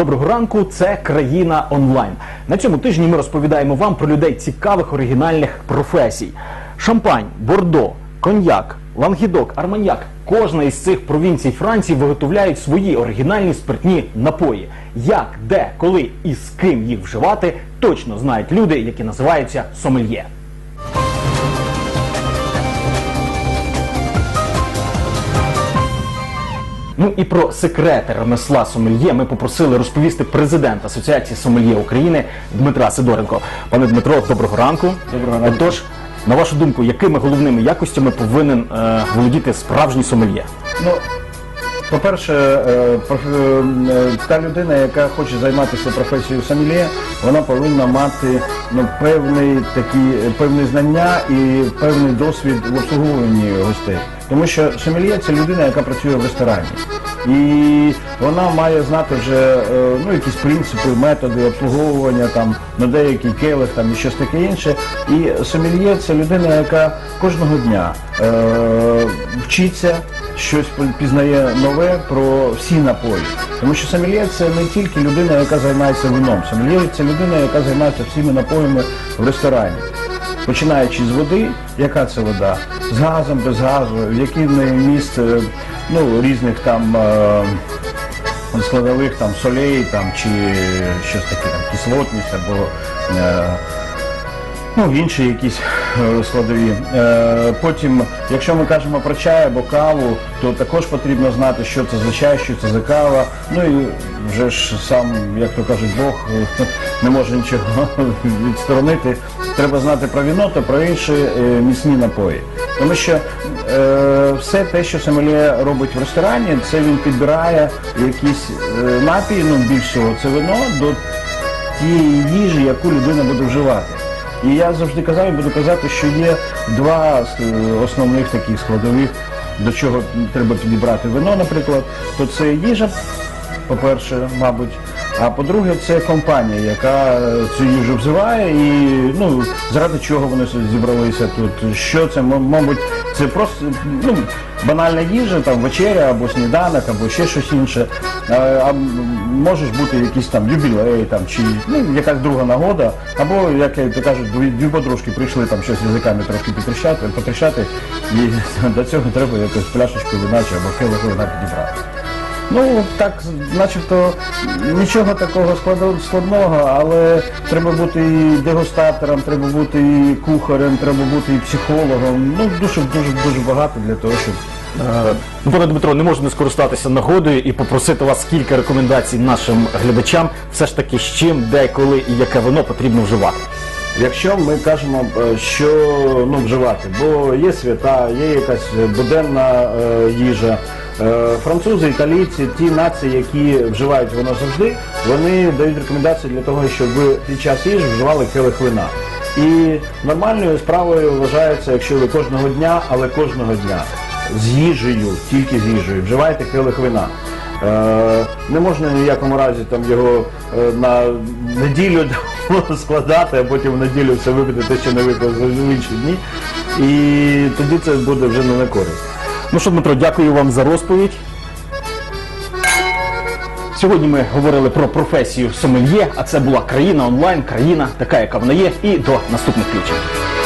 Доброго ранку, це країна онлайн. На цьому тижні ми розповідаємо вам про людей цікавих оригінальних професій: шампань, бордо, коньяк, лангідок, арманьяк. Кожна із цих провінцій Франції виготовляють свої оригінальні спиртні напої. Як, де, коли і з ким їх вживати, точно знають люди, які називаються сомельє. Ну і про секрети ремесла сомельє ми попросили розповісти президент Асоціації сомельє України Дмитра Сидоренко. Пане Дмитро, доброго ранку. Доброго ранку. Отож, на вашу думку, якими головними якостями повинен е, володіти справжній сомельє? Ну, по-перше, е, проф- е, та людина, яка хоче займатися професією сомельє, вона повинна мати ну, певний такі, певні знання і певний досвід в обслуговуванні гостей. Тому що сомельє це людина, яка працює в ресторані. І вона має знати вже е, ну, якісь принципи, методи обслуговування там, на деякий келих там, і щось таке інше. І сомельє це людина, яка кожного дня е, вчиться щось пізнає нове про всі напої. Тому що сомельє це не тільки людина, яка займається вином. Сомельє це людина, яка займається всіми напоями в ресторані. Починаючи з води, яка це вода? З газом, без газу, який в неї міст е, ну, різних там е, складових там солей там, чи щось таке, там, кислотність або е, ну, інші якісь е, складові. Е, Потім, якщо ми кажемо про чай або каву, то також потрібно знати, що це за чай, що це за кава. Ну і вже ж сам, як то кажуть, Бог е, не може нічого відсторонити. Треба знати про віно та про інші міцні напої. Тому що е, все те, що сомельє робить в ресторані, це він підбирає якісь е, напій, ну більш всього, це вино до тієї їжі, яку людина буде вживати. І я завжди казав і буду казати, що є два е, основних таких складових, до чого треба підібрати вино, наприклад, то це їжа, по-перше, мабуть. А по-друге, це компанія, яка е, цю їжу взиває, і ну заради чого вони зібралися тут. Що це, мабуть, це просто ну, банальна їжа, там вечеря або сніданок, або ще щось інше. А, а може ж бути якийсь там юбілей, там чи ну якась друга нагода, або як то кажуть, дві, дві подружки прийшли там щось язиками трошки потріщати, потріщати, і до цього треба якусь пляшечку вина або келиху вина підібрати. Ну так, начебто нічого такого складного, але треба бути і дегустатором, треба бути і кухарем, треба бути і психологом. Ну дуже дуже дуже багато для того, щоб Е, ну, Пане Дмитро, не можу не скористатися нагодою і попросити вас кілька рекомендацій нашим глядачам, все ж таки з чим, де, коли і яке вино потрібно вживати. Якщо ми кажемо, е, що ну, вживати, бо є свята, є якась буденна е, їжа. Е, французи, італійці, ті нації, які вживають воно завжди, вони дають рекомендації для того, щоб ви під час їжі вживали келих вина. І нормальною справою вважається, якщо ви кожного дня, але кожного дня з їжею, тільки з їжею, вживаєте келих вина. Е, не можна ні в якому разі там його е, на неділю складати, а потім в неділю все випити те, що не випив в інші дні. І тоді це буде вже не на користь. Ну що, Дмитро, дякую вам за розповідь. Сьогодні ми говорили про професію сомельє, а це була країна онлайн, країна така, яка вона є. І до наступних включень.